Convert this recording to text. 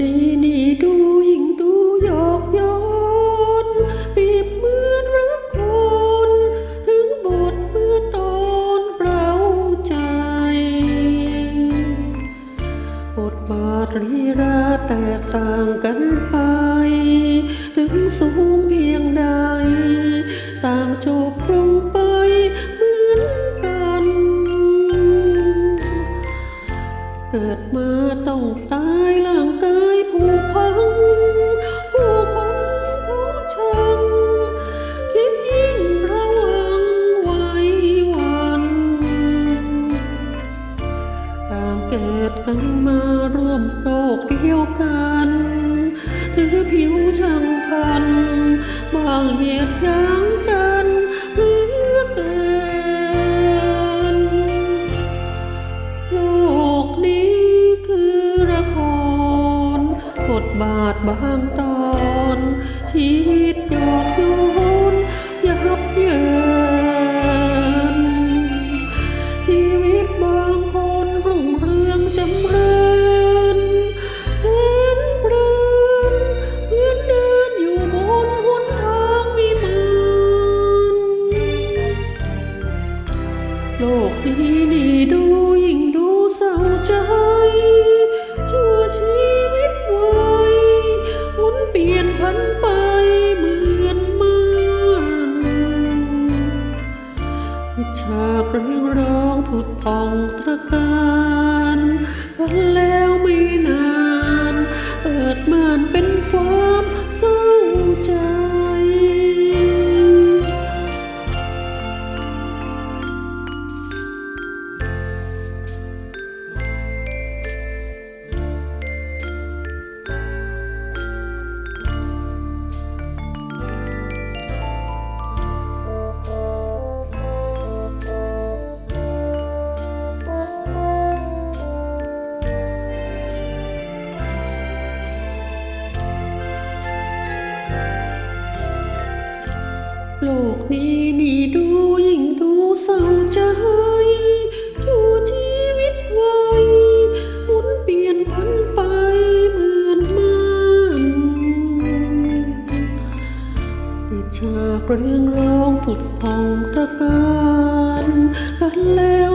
นี้นี่ดูยิ่งดูหยอกย้อนปีบเหมือนรักคนถึงบทเมื่อตอนเปล่าใจบทบาทลีลาแตกต่างกันไป ถึงสูงเพียงใด ต่างจบลง ดมาต้องตายร่างกายผูกพังผู้คนเขาชัง คิดยิ่งระวังไว้วันต่างเกิดกันมาร่วมโลกเดียวกันถือผิวช่างพันบางเหตุยั้งกัน บาทบางตอน ชีวิตหยอกโยนยับเยินชีวิตบางคนรุ่งเรืองจำเริญเห็นเพลินเหมือนเดินอยู่บนหนทางวิมานโลกนี้นี่ดูยิ่งดูเศร้าใจ ลี่ยนพันไปเหมือนมืดฉากเรื่องร้องผุดพองตระการกันแล้วไม่นาน เปิดม่านเป็นความเศร้าใจ โลกนี้นี่ดูยิ่งดูเศร้าใจชั่ชีวิตไวยหมุนเปลี่ยนพันไปเหมือนมันปิดฉากเรื่องร้องผุดพองตระการกันแล้ว